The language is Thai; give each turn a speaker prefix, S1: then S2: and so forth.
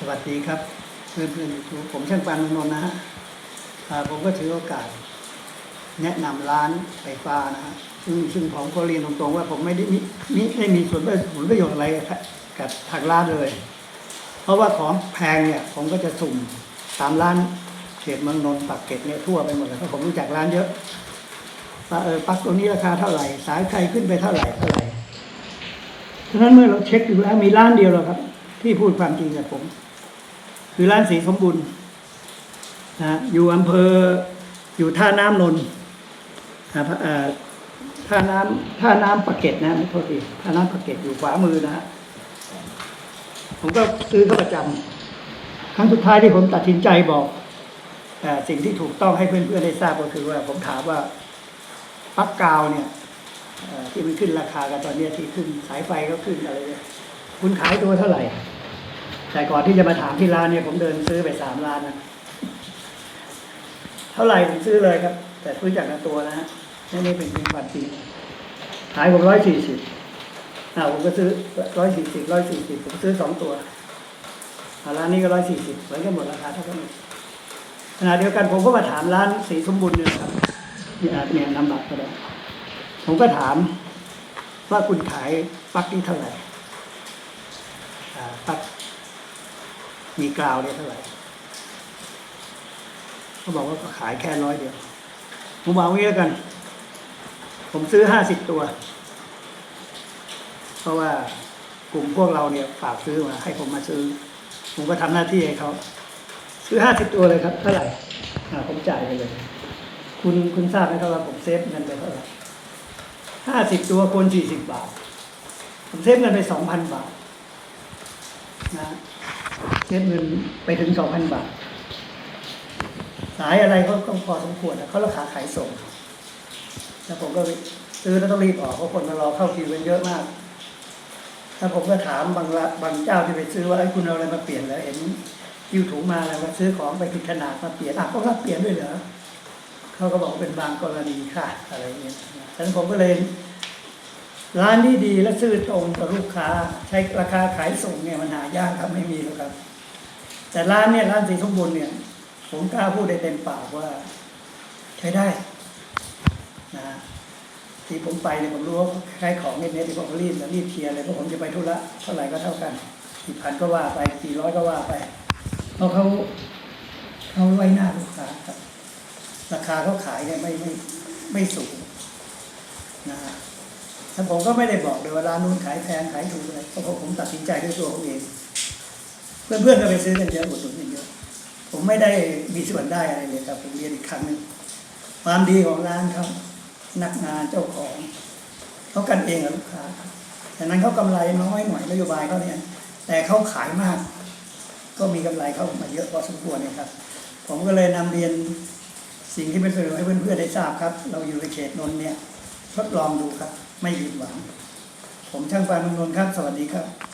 S1: สวัสดีครับ เพื่อนเพื่อนยูผมช่างปานนนท์นะฮะผมก็ถือโอกาส แนะนำร้านไฟฟ้านะฮะซึ่งซึ่งผมก็เรียนตรงๆว่าผมไม่ได้มีมิไม่มีส่วนผลประโยชน์อะไรกับทางร้านเลย เพราะว่าของแพงเนี่ย ผมก็จะสุ่มตามร้านเขตเมืองนนท์ปากเกร็ดเนี่ยทั่วไปหมดเลยเพราะผมรู้จักร้านเยอะว่าเออปลั๊กตัวนี้ราคาเท่าไหร่ สายไฟขึ้นไปเท่าไหร่เท่าไหร่ฉะนั้นเมื่อเราเช็คดูแล้วมีร้านเดียวหรอกครับ ที่พูดความจริงกับผม คือร้านสีสมบูรณ์นะอยู่อำเภออยู่ท่าน้ำนนท์นะท่าน้ำท่าน้ำปากเกร็ดนะไม่โทษทีท่าน้ำปากเกร็ดอยู่ขวามือนะฮะผมก็ซื้อเข้าประจำครั้งสุดท้ายที่ผมตัดสินใจบอกอสิ่งที่ถูกต้องให้เพื่อนๆได้ทราบก็คือว่า ผมถามว่าปักกาวเนี่ยที่มันขึ้นราคากันตอนนี้ที่ขึ้นสายไฟก็ขึ้นอะไรเนี่ยคุณขายตัวเท่าไหร่ แต่ก่อนที่จะมาถามที่ร้านเนี่ยผมเดินซื้อไปสามร้านนะเท่าไหร่ผมซื้อเลยครับ แต่ซื้อจากในตัวนะฮะไม่ได้เป็นเป็นความจริงขายผมร้อยสี่สิบอ่าผมก็ซื้อร้อยสี่สิบร้อยสี่สิบผมซื้อสองตัวร้านนี้ก็ร้อยสี่สิบเหมือนกันหมดราคาเท่ากันขณะเดียวกันผมก็มาถามร้านสีสมบูรณ์เนี่ยครับนี่อาจเนี่ยนำบัตรก็ได้ผมก็ถามว่าคุณขายปักนี่เท่าไหร่อ่าปัก มีกราวเนี่ยเท่าไหร่เขาบอกว่าก็ขายแค่ร้อยเดียวผมบอกงี้แล้วกัน ผมซื้อห้าสิบตัว เพราะว่ากลุ่มพวกเราเนี่ยฝากซื้อมาให้ผมมาซื้อ ผมก็ทำหน้าที่ให้เขาซื้อห้าสิบตัวเลยครับเท่าไหร่ผมจ่ายไปเลย คุณคุณทราบไหมครับว่าผมเซฟเงินไปเท่าไหร่ห้าสิบตัวคนสี่สิบบาท ผมเซฟเงินไปสองพันบาทนะ เก็บเงินไปถึงสองพันบาท สายอะไรก็ก็พอสมควรนะเขาราคาขายส่ง แล้วผมก็ซื้อแล้วต้องรีบออกเพราะคนมารอเข้าคิวกันเยอะมาก ถ้าผมก็ถามบางบางเจ้าที่ไปซื้อว่าไอ้คุณเอาอะไรมาเปลี่ยนแล้วเห็นยิ้วถุงมาแล้วมาซื้อของไปผิดขนาดมาเปลี่ยนอะก็รับเปลี่ยนด้วยเหรอเขาก็บอกเป็นบางกรณีค่ะอะไรอย่างเงี้ยฉะนั้นผมก็เลยร้านที่ดีและซื่อตรงกับลูกค้า ใช้ราคาขายส่งเนี่ยมันหายากครับไม่มีหรอกครับ แต่ร้านเนี่ยร้านสีสมบูรณ์เนี่ย ผมกล้าพูดได้เต็มปากว่าใช้ได้นะฮะที่ผมไปเนี่ยผมรู้ว่าขายของเนี่ยที่ผมรีบแล้วรีบเคลียร์เลยเพราะผมจะไปธุระเท่าไหร่ก็เท่ากันกี่พันก็ว่าไปกี่ร้อยก็ว่าไปเพราะเขาเขาไว้หน้าลูกค้าครับ ราคาเขาขายเนี่ยไม่ไม่ไม่สูงนะฮะแต่ผมก็ไม่ได้บอกเลยว่าร้านนู้นขายแพงขายถูกอะไรเพราะผมตัดสินใจด้วยตัวผมเอง เพื่อนๆก็ไปซื้อกันเยอะอุดหนุนกันเยอะผมไม่ได้มีส่วนได้อะไรเลยครับผมเรียนอีกครั้งหนึ่งความดีของร้านเขานักงานเจ้าของเขากันเองกับลูกค้าครับแต่นั้นเขากำไรน้อยหน่อยนโยบายเขาเนี่ยแต่เขาขายมาก ก็มีกำไรเข้ามาเยอะพอสมควรนะครับ ผมก็เลยนำเรียนสิ่งที่เป็นประโยชน์ให้เพื่อนๆได้ทราบครับ เราอยู่ในเขตนนท์เนี่ยทดลองดูครับ ไม่ผิดหวัง ผมช่างปานนนท์ครับ สวัสดีครับ